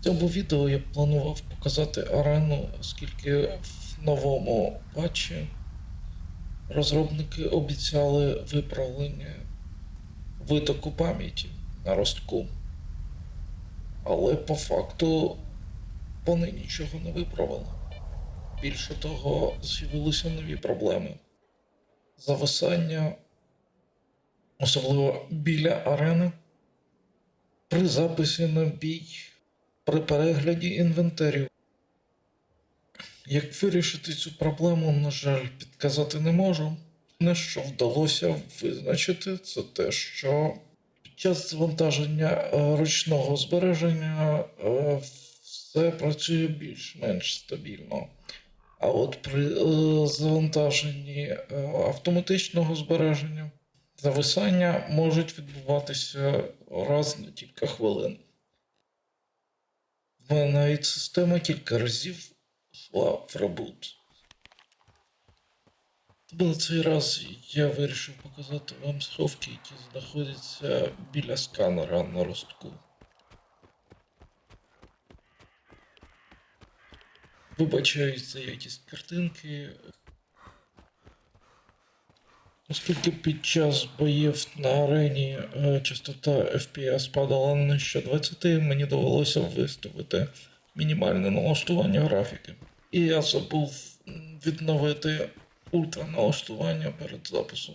В цьому відео я планував показати арену, оскільки в новому патчі розробники обіцяли виправлення витоку пам'яті на ростку. Але по факту вони нічого не виправили. Більше того, з'явилися нові проблеми. Зависання, особливо біля арени, при записі на бій, при перегляді інвентарів. Як вирішити цю проблему, на жаль, підказати не можу. Не що вдалося визначити, це те, що під час завантаження е, ручного збереження е, все працює більш-менш стабільно. А от при е, завантаженні автоматичного збереження зависання можуть відбуватися раз на кілька хвилин. Мене навіть система кілька разів йшла в ребут. Тому на цей раз я вирішив показати вам сховки, які знаходяться біля сканера на ростку. Вибачаюсь за якість картинки. Оскільки під час боїв на арені е, частота FPS падала нижче 20, мені довелося виставити мінімальне налаштування графіки. І я забув відновити ультраналаштування перед записом.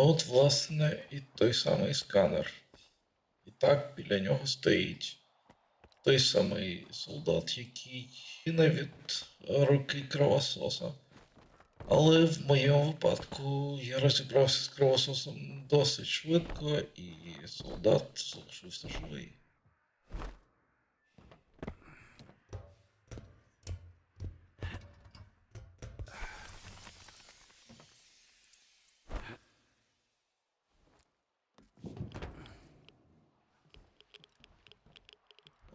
От, власне, і той самий сканер. І так біля нього стоїть той самий солдат, який навіть руки кровососа. Але в моєму випадку я розібрався з кровососом досить швидко, і солдат залишився живий.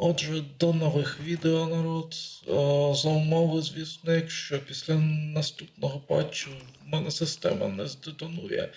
Отже, до нових відео, народ. Е, За умови, звісно, якщо після наступного патчу в мене система не здетонує.